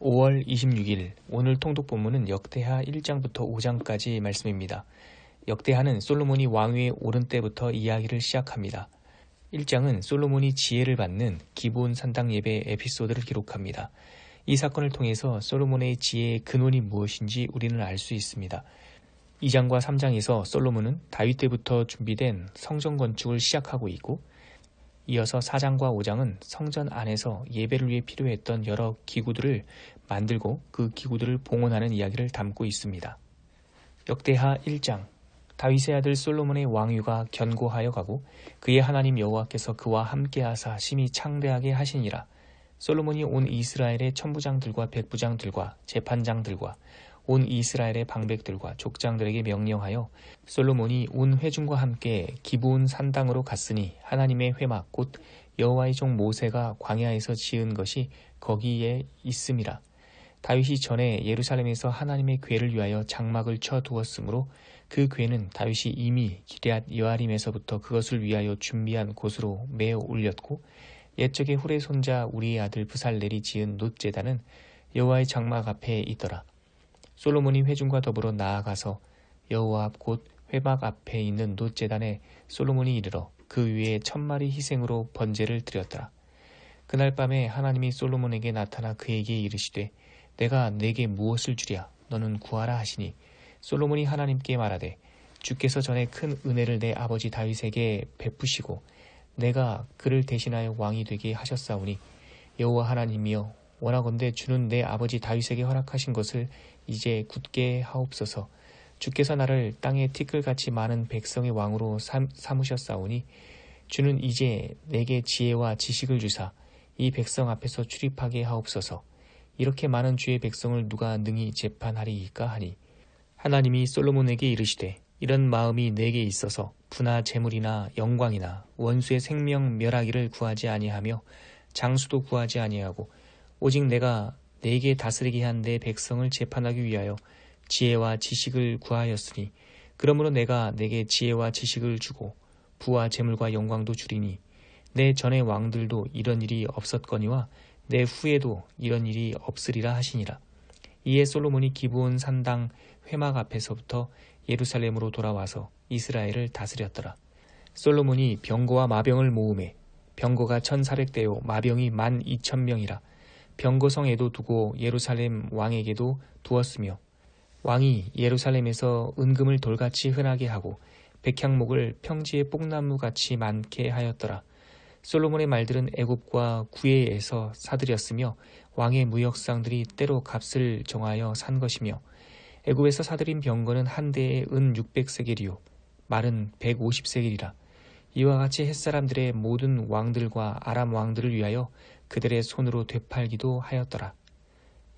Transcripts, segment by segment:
5월 26일 오늘 통독 본문은 역대하 1장부터 5장까지 말씀입니다. 역대하는 솔로몬이 왕위에 오른 때부터 이야기를 시작합니다. 1장은 솔로몬이 지혜를 받는 기본 산당 예배 에피소드를 기록합니다. 이 사건을 통해서 솔로몬의 지혜의 근원이 무엇인지 우리는 알 수 있습니다. 2장과 3장에서 솔로몬은 다윗 때부터 준비된 성전 건축을 시작하고 있고 이어서 4장과 5장은 성전 안에서 예배를 위해 필요했던 여러 기구들을 만들고 그 기구들을 봉헌하는 이야기를 담고 있습니다. 역대하 1장 다윗의 아들 솔로몬의 왕위가 견고하여 가고 그의 하나님 여호와께서 그와 함께하사 심히 창대하게 하시니라. 솔로몬이 온 이스라엘의 천부장들과 백부장들과 재판장들과 온 이스라엘의 방백들과 족장들에게 명령하여 솔로몬이 온 회중과 함께 기브온 산당으로 갔으니 하나님의 회막 곧 여호와의 종 모세가 광야에서 지은 것이 거기에 있음이라. 다윗이 전에 예루살렘에서 하나님의 궤를 위하여 장막을 쳐 두었으므로 그 궤는 다윗이 이미 기럇 여아림에서부터 그것을 위하여 준비한 곳으로 매어 올렸고 옛적의 후레 손자 우리의 아들 부살렐이 지은 놋제단은 여호와의 장막 앞에 있더라. 솔로몬이 회중과 더불어 나아가서 여호와 앞 곧 회막 앞에 있는 놋제단에 솔로몬이 이르러 그 위에 천 마리 희생으로 번제를 드렸더라. 그날 밤에 하나님이 솔로몬에게 나타나 그에게 이르시되 내가 내게 무엇을 주랴 너는 구하라 하시니 솔로몬이 하나님께 말하되 주께서 전에 큰 은혜를 내 아버지 다윗에게 베푸시고 내가 그를 대신하여 왕이 되게 하셨사오니 여호와 하나님이여 원하건대 주는 내 아버지 다윗에게 허락하신 것을 이제 굳게 하옵소서. 주께서 나를 땅에 티끌같이 많은 백성의 왕으로 삼, 삼으셨사오니 주는 이제 내게 지혜와 지식을 주사 이 백성 앞에서 출입하게 하옵소서. 이렇게 많은 주의 백성을 누가 능히 재판하리이까 하니 하나님이 솔로몬에게 이르시되 이런 마음이 내게 있어서 부나 재물이나 영광이나 원수의 생명 멸하기를 구하지 아니하며 장수도 구하지 아니하고 오직 내가 내게 다스리게 한 내 백성을 재판하기 위하여 지혜와 지식을 구하였으니 그러므로 내가 내게 지혜와 지식을 주고 부와 재물과 영광도 주리니 내 전의 왕들도 이런 일이 없었거니와 내 후에도 이런 일이 없으리라 하시니라. 이에 솔로몬이 기부온 산당 회막 앞에서부터 예루살렘으로 돌아와서 이스라엘을 다스렸더라. 솔로몬이 병거와 마병을 모음해 병거가 천사백 대요 마병이 만 이천 명이라 병거성에도 두고 예루살렘 왕에게도 두었으며 왕이 예루살렘에서 은금을 돌같이 흔하게 하고 백향목을 평지의 뽕나무같이 많게 하였더라. 솔로몬의 말들은 애굽과 구해에서 사들였으며 왕의 무역상들이 때로 값을 정하여 산 것이며 애굽에서 사들인 병거는 한 대에 은 600세겔이요 말은 150세겔이라 이와 같이 햇사람들의 모든 왕들과 아람 왕들을 위하여 그들의 손으로 되팔기도 하였더라.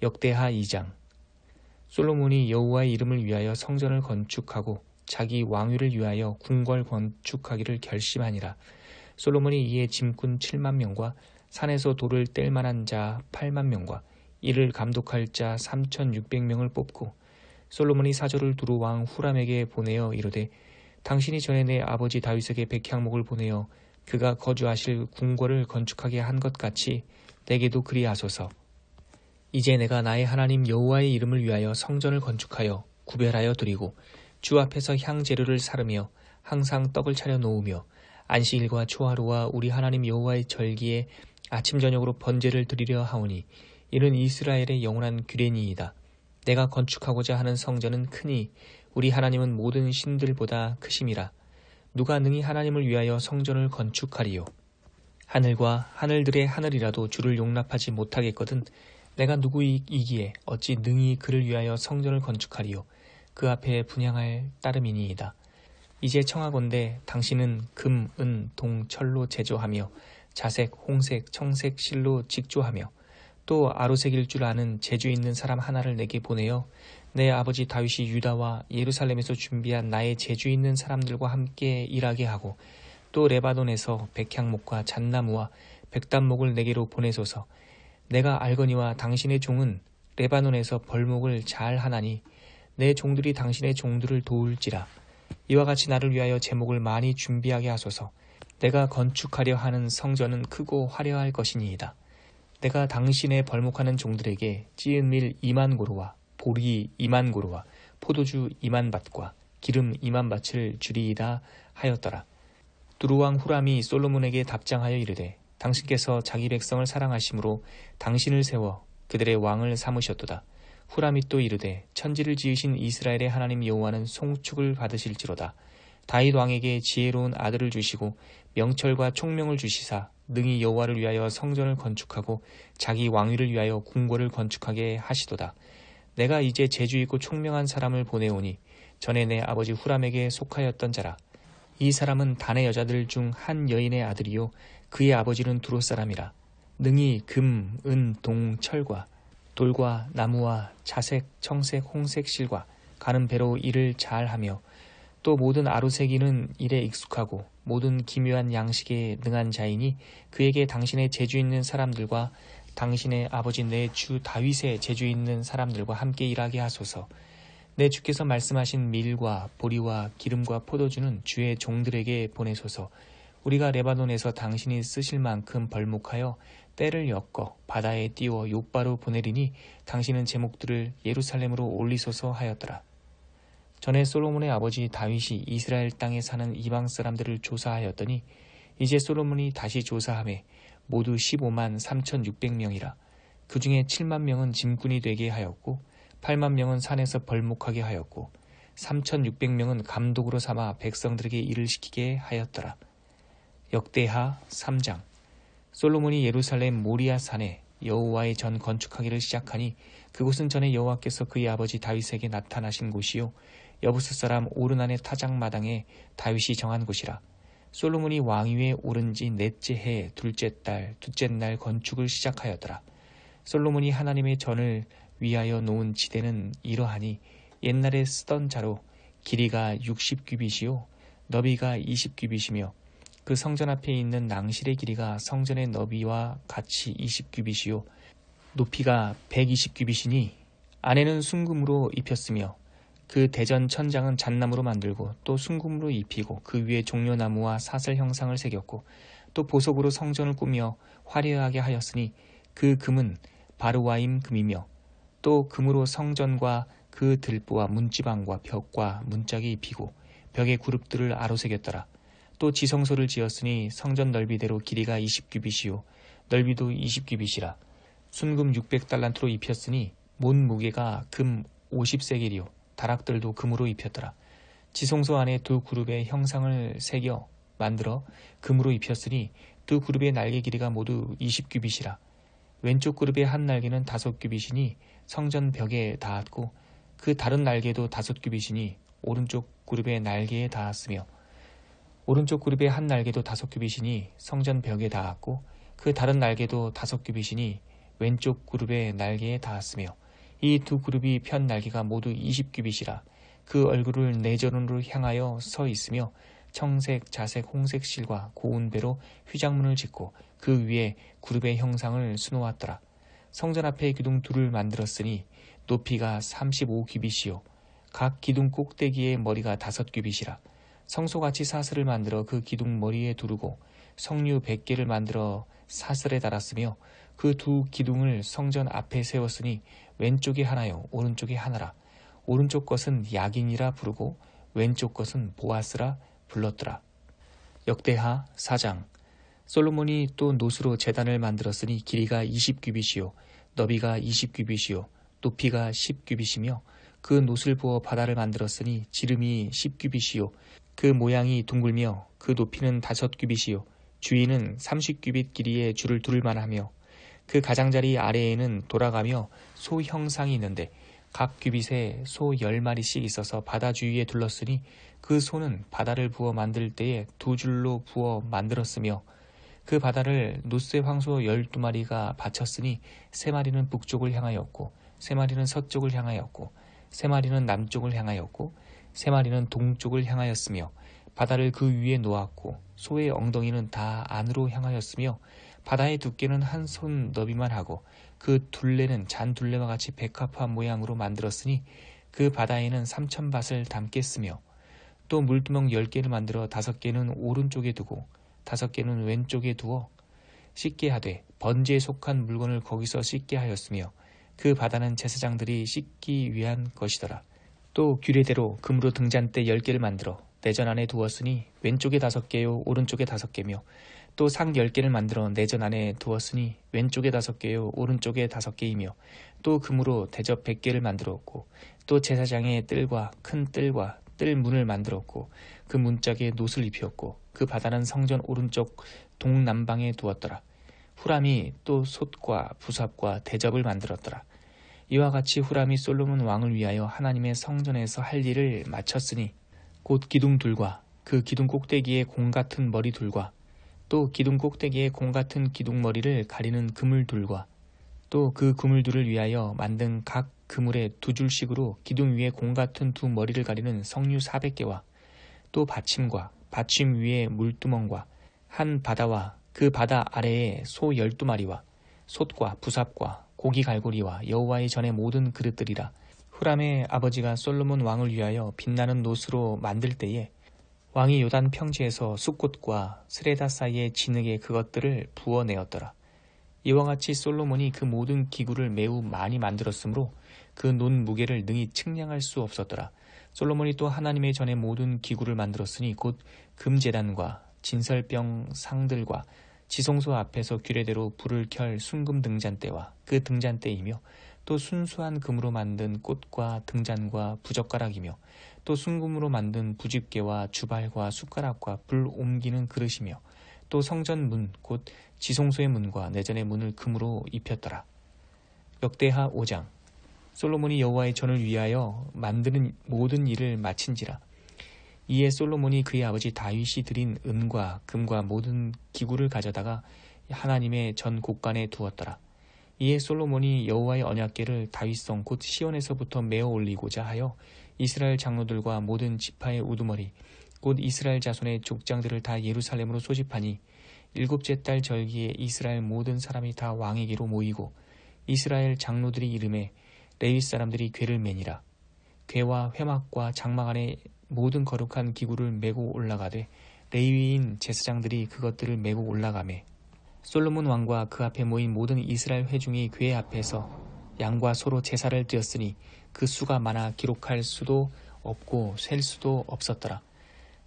역대하 2장 솔로몬이 여호와의 이름을 위하여 성전을 건축하고 자기 왕위를 위하여 궁궐 건축하기를 결심하니라. 솔로몬이 이에 짐꾼 7만 명과 산에서 돌을 뗄 만한 자 8만 명과 이를 감독할 자 3,600명을 뽑고 솔로몬이 사절을 두루 왕 후람에게 보내어 이르되 당신이 전에 내 아버지 다윗에게 백향목을 보내어 그가 거주하실 궁궐을 건축하게 한 것 같이 내게도 그리하소서. 이제 내가 나의 하나님 여호와의 이름을 위하여 성전을 건축하여 구별하여 드리고 주 앞에서 향 재료를 사르며 항상 떡을 차려 놓으며 안식일과 초하루와 우리 하나님 여호와의 절기에 아침 저녁으로 번제를 드리려 하오니 이는 이스라엘의 영원한 규례니이다. 내가 건축하고자 하는 성전은 크니 우리 하나님은 모든 신들보다 크심이라. 누가 능히 하나님을 위하여 성전을 건축하리요. 하늘과 하늘들의 하늘이라도 주를 용납하지 못하겠거든 내가 누구이기에 어찌 능히 그를 위하여 성전을 건축하리요. 그 앞에 분양할 따름이니이다. 이제 청하건대 당신은 금, 은, 동, 철로 제조하며 자색, 홍색, 청색 실로 직조하며 또 아로색일 줄 아는 재주 있는 사람 하나를 내게 보내어 내 아버지 다윗이 유다와 예루살렘에서 준비한 나의 재주 있는 사람들과 함께 일하게 하고 또 레바논에서 백향목과 잣나무와 백단목을 내게로 보내소서. 내가 알거니와 당신의 종은 레바논에서 벌목을 잘 하나니 내 종들이 당신의 종들을 도울지라. 이와 같이 나를 위하여 제목을 많이 준비하게 하소서. 내가 건축하려 하는 성전은 크고 화려할 것이니이다. 내가 당신의 벌목하는 종들에게 찌은 밀 2만 고로와 보리 2만 고로와 포도주 2만 밭과 기름 2만 밭을 주리이다 하였더라. 두루왕 후람이 솔로몬에게 답장하여 이르되 당신께서 자기 백성을 사랑하심으로 당신을 세워 그들의 왕을 삼으셨도다. 후람이 또 이르되 천지를 지으신 이스라엘의 하나님 여호와는 송축을 받으실지로다. 다윗 왕에게 지혜로운 아들을 주시고 명철과 총명을 주시사 능히 여호와를 위하여 성전을 건축하고 자기 왕위를 위하여 궁궐을 건축하게 하시도다. 내가 이제 재주 있고 총명한 사람을 보내오니 전에 내 아버지 후람에게 속하였던 자라. 이 사람은 단의 여자들 중 한 여인의 아들이요 그의 아버지는 두로 사람이라. 능히 금, 은, 동, 철과 돌과 나무와 자색, 청색, 홍색 실과 가는 배로 일을 잘하며 또 모든 아루새기는 일에 익숙하고 모든 기묘한 양식에 능한 자이니 그에게 당신의 재주 있는 사람들과 당신의 아버지 내 주 다윗의 재주 있는 사람들과 함께 일하게 하소서. 내 주께서 말씀하신 밀과 보리와 기름과 포도주는 주의 종들에게 보내소서. 우리가 레바논에서 당신이 쓰실 만큼 벌목하여 때를 엮어 바다에 띄워 요바로 보내리니 당신은 제목들을 예루살렘으로 올리소서 하였더라. 전에 솔로몬의 아버지 다윗이 이스라엘 땅에 사는 이방 사람들을 조사하였더니 이제 솔로몬이 다시 조사함에 모두 15만 3,600명이라 그 중에 7만 명은 짐꾼이 되게 하였고 8만 명은 산에서 벌목하게 하였고 3,600명은 감독으로 삼아 백성들에게 일을 시키게 하였더라. 역대하 3장. 솔로몬이 예루살렘 모리아 산에 여호와의 전 건축하기를 시작하니 그곳은 전에 여호와께서 그의 아버지 다윗에게 나타나신 곳이요. 여부스 사람 오르난의 타작 마당에 다윗이 정한 곳이라 솔로몬이 왕위에 오른 지 넷째 해 둘째 달 둘째 날 건축을 시작하였더라. 솔로몬이 하나님의 전을 위하여 놓은 지대는 이러하니 옛날에 쓰던 자로 길이가 60규빗이요 너비가 20규빗이며 그 성전 앞에 있는 낭실의 길이가 성전의 너비와 같이 20규빗이요 높이가 120규빗이니 안에는 순금으로 입혔으며 그 대전 천장은 잣나무로 만들고 또 순금으로 입히고 그 위에 종려나무와 사슬 형상을 새겼고 또 보석으로 성전을 꾸며 화려하게 하였으니 그 금은 바르와임 금이며 또 금으로 성전과 그 들보와 문지방과 벽과 문짝이 입히고 벽의 그룹들을 아로새겼더라. 또 지성소를 지었으니 성전 넓이대로 길이가 20규빗이요. 넓이도 20규빗이라. 순금 600달란트로 입혔으니 몬 무게가 금 50세겔이요 다락들도 금으로 입혔더라. 지성소 안에 두 그룹의 형상을 새겨 만들어 금으로 입혔으니 두 그룹의 날개 길이가 모두 20규빗이라 왼쪽 그룹의 한 날개는 다섯 규빗이니 성전 벽에 닿았고 그 다른 날개도 다섯 규빗이니 오른쪽 그룹의 날개에 닿았으며 오른쪽 그룹의 한 날개도 다섯 규빗이니 성전 벽에 닿았고 그 다른 날개도 다섯 규빗이니 왼쪽 그룹의 날개에 닿았으며 이 두 그룹이 편 날개가 모두 20규빗이라 그 얼굴을 내전으로 향하여 서 있으며 청색, 자색, 홍색 실과 고운 배로 휘장문을 짓고 그 위에 그룹의 형상을 수놓았더라. 성전 앞에 기둥 둘을 만들었으니 높이가 35규빗이요 각 기둥 꼭대기의 머리가 다섯 규빗이라 성소같이 사슬을 만들어 그 기둥 머리에 두르고 성류 100개를 만들어 사슬에 달았으며 그 두 기둥을 성전 앞에 세웠으니 왼쪽이 하나요 오른쪽이 하나라 오른쪽 것은 야긴이라 부르고 왼쪽 것은 보아스라 불렀더라. 역대하 4장 솔로몬이 또 노수로 재단을 만들었으니 길이가 20규빗이요 너비가 20규빗이요 높이가 10규빗이며 그 노슬 부어 바다를 만들었으니 지름이 10규빗이요 그 모양이 둥글며 그 높이는 다섯 규빗이요 주위는 30규빗 길이의 줄을 둘 만하며 그 가장자리 아래에는 돌아가며 소 형상이 있는데 각 규빗에 소 열마리씩 있어서 바다 주위에 둘렀으니 그 소는 바다를 부어 만들 때에 두 줄로 부어 만들었으며 그 바다를 노스의 황소 열두 마리가 바쳤으니 세 마리는 북쪽을 향하였고 세 마리는 서쪽을 향하였고 세 마리는 남쪽을 향하였고 세 마리는 동쪽을 향하였으며 바다를 그 위에 놓았고 소의 엉덩이는 다 안으로 향하였으며 바다의 두께는 한 손 너비만 하고 그 둘레는 잔 둘레와 같이 백합화 모양으로 만들었으니 그 바다에는 삼천 밭을 담겠으며 또 물두멍 열 개를 만들어 다섯 개는 오른쪽에 두고 다섯 개는 왼쪽에 두어 씻게 하되 번제에 속한 물건을 거기서 씻게 하였으며 그 바다는 제사장들이 씻기 위한 것이더라. 또 규례대로 금으로 등잔대 열 개를 만들어 내전 안에 두었으니 왼쪽에 다섯 개요 오른쪽에 다섯 개며 또상열 개를 만들어 내전 안에 두었으니 왼쪽에 다섯 개요 오른쪽에 다섯 개이며 또 금으로 대접 백 개를 만들었고 또 제사장의 뜰과 큰 뜰과 뜰 문을 만들었고 그 문짝에 노을 입혔고 그 바다는 성전 오른쪽 동남방에 두었더라. 후람이 또 솥과 부삽과 대접을 만들었더라. 이와 같이 후람이 솔로몬 왕을 위하여 하나님의 성전에서 할 일을 마쳤으니 곧 기둥 둘과 그 기둥 꼭대기에 공 같은 머리 둘과 또 기둥 꼭대기에 공 같은 기둥머리를 가리는 그물둘과 또 그 그물둘을 위하여 만든 각 그물에 두 줄씩으로 기둥 위에 공 같은 두 머리를 가리는 성류 400개와 또 받침과 받침 위에 물두멍과 한 바다와 그 바다 아래에 소 12마리와 솥과 부삽과 고기 갈고리와 여호와의 전의 모든 그릇들이라. 후람의 아버지가 솔로몬 왕을 위하여 빛나는 노스로 만들 때에 왕이 요단 평지에서 숲꽃과 스레다 사이의 진흙에 그것들을 부어내었더라. 이와 같이 솔로몬이 그 모든 기구를 매우 많이 만들었으므로 그 논 무게를 능히 측량할 수 없었더라. 솔로몬이 또 하나님의 전에 모든 기구를 만들었으니 곧 금재단과 진설병 상들과 지성소 앞에서 규례대로 불을 켤 순금 등잔대와 그 등잔대이며 또 순수한 금으로 만든 꽃과 등잔과 부젓가락이며 또 순금으로 만든 부집개와 주발과 숟가락과 불 옮기는 그릇이며 또 성전 문 곧 지성소의 문과 내전의 문을 금으로 입혔더라. 역대하 5장 솔로몬이 여호와의 전을 위하여 만드는 모든 일을 마친지라 이에 솔로몬이 그의 아버지 다윗이 드린 은과 금과 모든 기구를 가져다가 하나님의 전 곳간에 두었더라. 이에 솔로몬이 여호와의 언약궤를 다윗성 곧 시온에서부터 메어 올리고자 하여 이스라엘 장로들과 모든 지파의 우두머리 곧 이스라엘 자손의 족장들을 다 예루살렘으로 소집하니 일곱째 달 절기에 이스라엘 모든 사람이 다 왕에게로 모이고 이스라엘 장로들이 이름에 레위 사람들이 궤를 매니라. 궤와 회막과 장막 안에 모든 거룩한 기구를 메고 올라가되 레위인 제사장들이 그것들을 메고 올라가매 솔로몬 왕과 그 앞에 모인 모든 이스라엘 회중이 궤 앞에서 양과 소로 제사를 드렸으니 그 수가 많아 기록할 수도 없고 셀 수도 없었더라.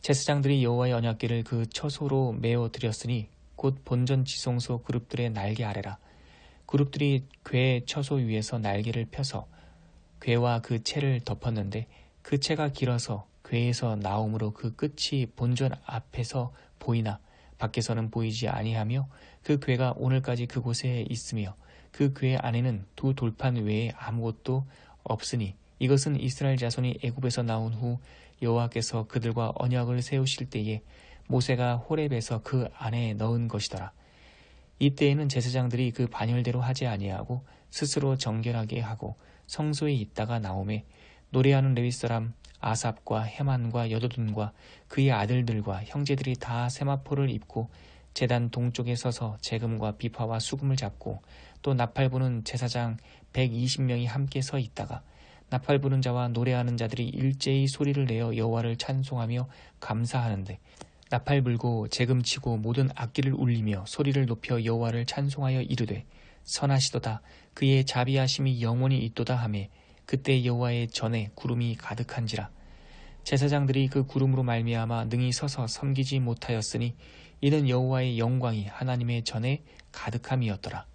제사장들이 여호와의 언약궤를 그 처소로 메어 드렸으니 곧 본전 지성소 그룹들의 날개 아래라. 그룹들이 궤 처소 위에서 날개를 펴서 궤와 그 채를 덮었는데 그 채가 길어서 궤에서 나옴으로 그 끝이 본전 앞에서 보이나 밖에서는 보이지 아니하며 그 궤가 오늘까지 그곳에 있으며 그 궤 안에는 두 돌판 외에 아무것도 없으니 이것은 이스라엘 자손이 애굽에서 나온 후 여호와께서 그들과 언약을 세우실 때에 모세가 호렙에서 그 안에 넣은 것이더라. 이때에는 제사장들이 그 반열대로 하지 아니하고 스스로 정결하게 하고 성소에 있다가 나오매 노래하는 레위 사람 아삽과 헤만과 여도둔과 그의 아들들과 형제들이 다 세마포를 입고 재단 동쪽에 서서 재금과 비파와 수금을 잡고 또 나팔 부는 제사장 120명이 함께 서 있다가 나팔 부는 자와 노래하는 자들이 일제히 소리를 내어 여호와를 찬송하며 감사하는데 나팔 불고 재금 치고 모든 악기를 울리며 소리를 높여 여호와를 찬송하여 이르되 선하시도다 그의 자비하심이 영원히 있도다 하매 그때 여호와의 전에 구름이 가득한지라 제사장들이 그 구름으로 말미암아 능히 서서 섬기지 못하였으니 이는 여호와의 영광이 하나님의 전에 가득함이었더라.